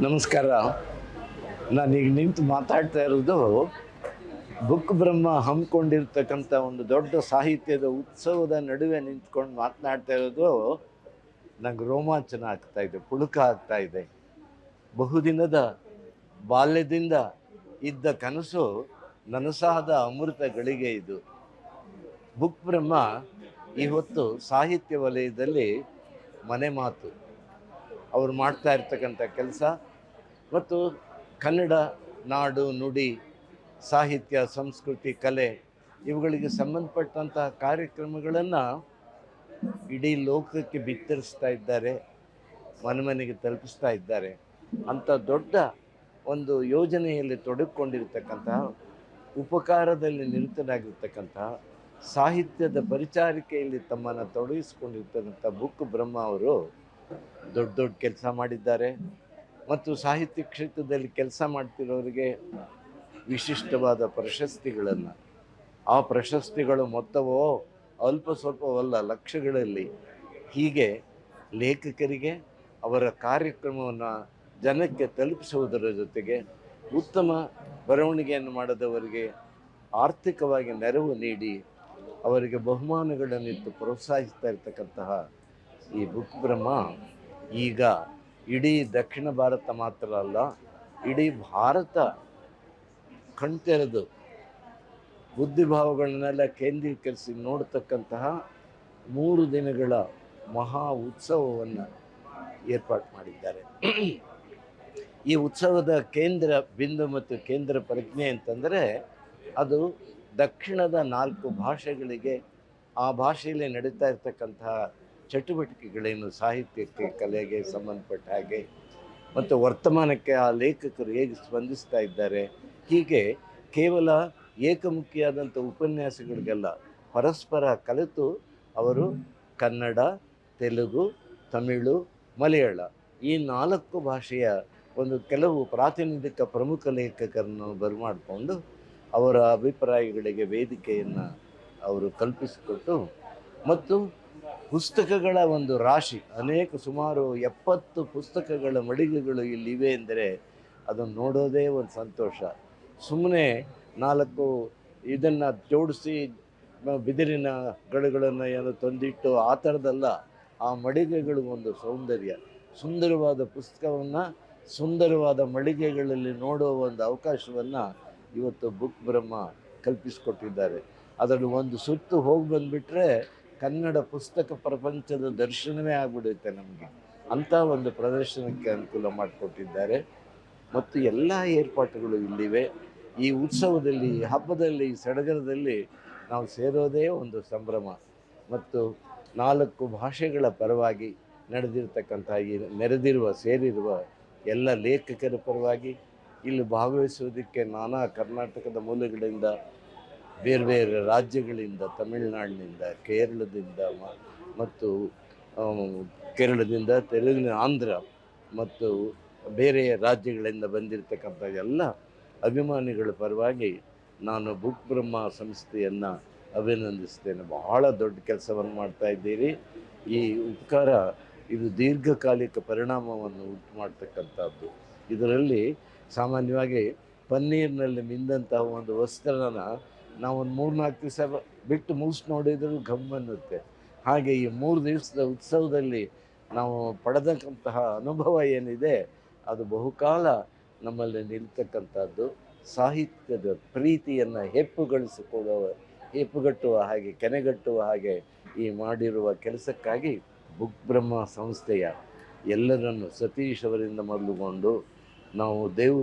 ನಮಸ್ಕಾರ. ನಾನೀಗ ನಿಂತು ಮಾತಾಡ್ತಾ ಇರೋದು ಬುಕ್ ಬ್ರಹ್ಮ ಹಮ್ಮಿಕೊಂಡಿರ್ತಕ್ಕಂಥ ಒಂದು ದೊಡ್ಡ ಸಾಹಿತ್ಯದ ಉತ್ಸವದ ನಡುವೆ ನಿಂತ್ಕೊಂಡು ಮಾತನಾಡ್ತಾ ಇರೋದು ನಂಗೆ ರೋಮಾಂಚನ ಆಗ್ತಾ ಇದೆ ಪುಳುಕ ಆಗ್ತಾ ಇದೆ. ಬಹುದಿನದ ಬಾಲ್ಯದಿಂದ ಇದ್ದ ಕನಸು ನನಸಾದ ಅಮೃತ ಗಳಿಗೆ ಇದು. ಬುಕ್ ಬ್ರಹ್ಮ ಇವತ್ತು ಸಾಹಿತ್ಯ ವಲಯದಲ್ಲಿ ಮನೆ ಮಾತು. ಅವ್ರು ಮಾಡ್ತಾ ಇರ್ತಕ್ಕಂಥ ಕೆಲಸ. ಮತ್ತು ಕನ್ನಡ, ನಾಡು, ನುಡಿ, ಸಾಹಿತ್ಯ, ಸಂಸ್ಕೃತಿ, ಕಲೆ ಇವುಗಳಿಗೆ ಸಂಬಂಧಪಟ್ಟಂತಹ ಕಾರ್ಯಕ್ರಮಗಳನ್ನು ಇಡೀ ಲೋಕಕ್ಕೆ ಬಿತ್ತರಿಸ್ತಾ ಇದ್ದಾರೆ ಮನೆ ಮನೆಗೆ ತಲುಪಿಸ್ತಾ ಇದ್ದಾರೆ. ಅಂಥ ದೊಡ್ಡ ಒಂದು ಯೋಜನೆಯಲ್ಲಿ ತೊಡಗಿಕೊಂಡಿರ್ತಕ್ಕಂತಹ, ಉಪಕಾರದಲ್ಲಿ ನಿರತನಾಗಿರ್ತಕ್ಕಂತಹ ಸಾಹಿತ್ಯದ ಪರಿಚಾರಿಕೆಯಲ್ಲಿ ತಮ್ಮನ್ನು ತೊಡಗಿಸಿಕೊಂಡಿರ್ತಕ್ಕಂಥ ಬುಕ್ ಬ್ರಹ್ಮ ಅವರು ದೊಡ್ಡ ದೊಡ್ಡ ಕೆಲಸ ಮಾಡಿದ್ದಾರೆ. ಮತ್ತು ಸಾಹಿತ್ಯ ಕ್ಷೇತ್ರದಲ್ಲಿ ಕೆಲಸ ಮಾಡ್ತಿರೋರಿಗೆ ವಿಶಿಷ್ಟವಾದ ಪ್ರಶಸ್ತಿಗಳನ್ನು. ಆ ಪ್ರಶಸ್ತಿಗಳು ಮೊತ್ತವೋ ಅಲ್ಪ ಸ್ವಲ್ಪವಲ್ಲ, ಲಕ್ಷಗಳಲ್ಲಿ. ಹೀಗೆ ಲೇಖಕರಿಗೆ ಅವರ ಕಾರ್ಯಕ್ರಮವನ್ನು ಜನಕ್ಕೆ ತಲುಪಿಸುವುದರ ಜೊತೆಗೆ ಉತ್ತಮ ಬರವಣಿಗೆಯನ್ನು ಮಾಡದವರಿಗೆ ಆರ್ಥಿಕವಾಗಿ ನೆರವು ನೀಡಿ ಅವರಿಗೆ ಬಹುಮಾನಗಳನ್ನಿತ್ತು ಪ್ರೋತ್ಸಾಹಿಸ್ತಾ ಇರ್ತಕ್ಕಂತಹ ಈ ಬುಕ್ ಈಗ ಇಡೀ ದಕ್ಷಿಣ ಭಾರತ ಮಾತ್ರ ಅಲ್ಲ, ಇಡೀ ಭಾರತ ಕಣ್ತೆರೆದು ಬುದ್ಧಿಭಾವಗಳನ್ನೆಲ್ಲ ಕೇಂದ್ರೀಕರಿಸಿ ನೋಡ್ತಕ್ಕಂತಹ ಮೂರು ದಿನಗಳ ಮಹಾ ಉತ್ಸವವನ್ನು ಏರ್ಪಾಟ್ ಮಾಡಿದ್ದಾರೆ. ಈ ಉತ್ಸವದ ಕೇಂದ್ರ ಬಿಂದು ಮತ್ತು ಕೇಂದ್ರ ಪ್ರಜ್ಞೆ ಅಂತಂದರೆ ಅದು ದಕ್ಷಿಣದ ನಾಲ್ಕು ಭಾಷೆಗಳಿಗೆ ಆ ಭಾಷೆಯಲ್ಲಿ ನಡೀತಾ ಇರ್ತಕ್ಕಂತಹ ಚಟುವಟಿಕೆಗಳೇನು ಸಾಹಿತ್ಯಕ್ಕೆ, ಕಲೆಗೆ ಸಂಬಂಧಪಟ್ಟ ಹಾಗೆ, ಮತ್ತು ವರ್ತಮಾನಕ್ಕೆ ಆ ಲೇಖಕರು ಹೇಗೆ ಸ್ಪಂದಿಸ್ತಾ ಇದ್ದಾರೆ, ಹೀಗೆ ಕೇವಲ ಏಕಮುಖಿಯಾದಂಥ ಉಪನ್ಯಾಸಗಳಿಗೆಲ್ಲ ಪರಸ್ಪರ ಕಲಿತು ಅವರು ಕನ್ನಡ, ತೆಲುಗು, ತಮಿಳು, ಮಲಯಾಳ ಈ ನಾಲ್ಕು ಭಾಷೆಯ ಒಂದು ಕೆಲವು ಪ್ರಾತಿನಿಧಿಕ ಪ್ರಮುಖ ಲೇಖಕರನ್ನು ಬರಮಾಡಿಕೊಂಡು ಅವರ ಅಭಿಪ್ರಾಯಗಳಿಗೆ ವೇದಿಕೆಯನ್ನು ಅವರು ಕಲ್ಪಿಸಿಕೊಟ್ಟು ಮತ್ತು ಪುಸ್ತಕಗಳ ಒಂದು ರಾಶಿ, ಅನೇಕ ಸುಮಾರು ಎಪ್ಪತ್ತು ಪುಸ್ತಕಗಳ ಮಳಿಗೆಗಳು ಇಲ್ಲಿವೆ ಎಂದರೆ ಅದನ್ನು ನೋಡೋದೇ ಒಂದು ಸಂತೋಷ. ಸುಮ್ಮನೆ ನಾಲ್ಕು ಇದನ್ನು ಜೋಡಿಸಿ ಬಿದಿರಿನ ಗಡುಗಳನ್ನು ಏನೋ ತಂದಿಟ್ಟು ಆ ಥರದ್ದಲ್ಲ, ಆ ಮಳಿಗೆಗಳು ಒಂದು ಸೌಂದರ್ಯ. ಸುಂದರವಾದ ಪುಸ್ತಕವನ್ನು, ಸುಂದರವಾದ ಮಳಿಗೆಗಳಲ್ಲಿ ನೋಡುವ ಒಂದು ಅವಕಾಶವನ್ನು ಇವತ್ತು ಬುಕ್ ಬ್ರಹ್ಮ ಕಲ್ಪಿಸಿಕೊಟ್ಟಿದ್ದಾರೆ. ಅದರಲ್ಲಿ ಒಂದು ಸುತ್ತು ಹೋಗಿ ಬಂದುಬಿಟ್ರೆ ಕನ್ನಡ ಪುಸ್ತಕ ಪ್ರಪಂಚದ ದರ್ಶನವೇ ಆಗ್ಬಿಡುತ್ತೆ ನಮಗೆ. ಅಂಥ ಒಂದು ಪ್ರದರ್ಶನಕ್ಕೆ ಅನುಕೂಲ ಮಾಡಿಕೊಟ್ಟಿದ್ದಾರೆ. ಮತ್ತು ಎಲ್ಲ ಏರ್ಪಾಟುಗಳು ಇಲ್ಲಿವೆ. ಈ ಉತ್ಸವದಲ್ಲಿ ಹಬ್ಬದಲ್ಲಿ ಸಡಗರದಲ್ಲಿ ನಾವು ಸೇರೋದೇ ಒಂದು ಸಂಭ್ರಮ. ಮತ್ತು ನಾಲ್ಕು ಭಾಷೆಗಳ ಪರವಾಗಿ ನಡೆದಿರ್ತಕ್ಕಂಥ ಈ ನೆರೆದಿರುವ, ಸೇರಿರುವ ಎಲ್ಲ ಲೇಖಕರ ಪರವಾಗಿ ಇಲ್ಲಿ ಭಾಗವಹಿಸುವುದಕ್ಕೆ ನಾನಾ ಕರ್ನಾಟಕದ ಮೂಲಗಳಿಂದ ಬೇರೆ ಬೇರೆ ರಾಜ್ಯಗಳಿಂದ, ತಮಿಳುನಾಡಿನಿಂದ, ಕೇರಳದಿಂದ ಮತ್ತು ಕೇರಳದಿಂದ, ತೆಲುಗಿನ ಆಂಧ್ರ ಮತ್ತು ಬೇರೆ ರಾಜ್ಯಗಳಿಂದ ಬಂದಿರತಕ್ಕಂಥ ಎಲ್ಲ ಅಭಿಮಾನಿಗಳ ಪರವಾಗಿ ನಾನು ಬುಕ್ ಬ್ರಹ್ಮ ಸಂಸ್ಥೆಯನ್ನು ಅಭಿನಂದಿಸ್ತೇನೆ. ಬಹಳ ದೊಡ್ಡ ಕೆಲಸವನ್ನು ಮಾಡ್ತಾ ಇದ್ದೀರಿ. ಈ ಉಪಕಾರ, ಇದು ದೀರ್ಘಕಾಲಿಕ ಪರಿಣಾಮವನ್ನು ಉಂಟು ಮಾಡ್ತಕ್ಕಂಥದ್ದು ಇದರಲ್ಲಿ ಸಾಮಾನ್ಯವಾಗಿ ಪನ್ನೀರಿನಲ್ಲಿ ಮಿಂದಂತಹ ಒಂದು ವಸ್ತ್ರನ ನಾವು ಒಂದು ಮೂರ್ನಾಲ್ಕು ದಿವಸ ಬಿಟ್ಟು ಮುಗಿಸಿ ನೋಡಿದರೂ ಘಮ್ ಅನ್ನುತ್ತೆ. ಹಾಗೆ ಈ ಮೂರು ದಿವಸದ ಉತ್ಸವದಲ್ಲಿ ನಾವು ಪಡೆದಕ್ಕಂತಹ ಅನುಭವ ಏನಿದೆ, ಅದು ಬಹುಕಾಲ ನಮ್ಮಲ್ಲಿ ನಿಲ್ತಕ್ಕಂಥದ್ದು. ಸಾಹಿತ್ಯದ ಪ್ರೀತಿಯನ್ನು ಹೆಪ್ಪುಗೊಳಿಸಿಕೊಳ್ಳುವ, ಹೆಪ್ಪುಗಟ್ಟುವ ಹಾಗೆ, ಕೆನೆಗಟ್ಟುವ ಹಾಗೆ ಈ ಮಾಡಿರುವ ಕೆಲಸಕ್ಕಾಗಿ ಬುಕ್ ಬ್ರಹ್ಮ ಸಂಸ್ಥೆಯ ಎಲ್ಲರನ್ನು ಸತೀಶ್ ಅವರಿಂದ ಮೊದಲುಗೊಂಡು ನಾವು ದೇವು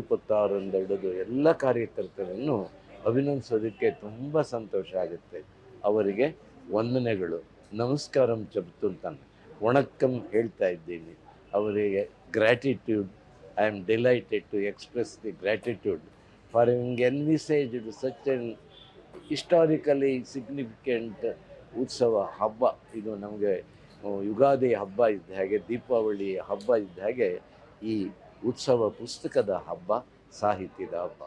ಹಿಡಿದು ಎಲ್ಲ ಕಾರ್ಯಕರ್ತರನ್ನು ಅಭಿನಂದಿಸೋದಕ್ಕೆ ತುಂಬ ಸಂತೋಷ ಆಗುತ್ತೆ. ಅವರಿಗೆ ವಂದನೆಗಳು. ನಮಸ್ಕಾರಂ ಚೆಪ್ತುಂತಾನೆ ವಣಕ್ಕಂ ಹೇಳ್ತಾ ಇದ್ದೀನಿ. ಅವರಿಗೆ gratitude I am delighted to express the gratitude for ಹಿಂಗ್ envisaged such an historically significant ಉತ್ಸವ ಹಬ್ಬ. ಇದು ನಮಗೆ ಯುಗಾದಿ ಹಬ್ಬ ಇದ್ದ ಹಾಗೆ, ದೀಪಾವಳಿ ಹಬ್ಬ ಇದ್ದ ಹಾಗೆ ಈ ಉತ್ಸವ ಪುಸ್ತಕದ ಹಬ್ಬ, ಸಾಹಿತ್ಯದ ಹಬ್ಬ.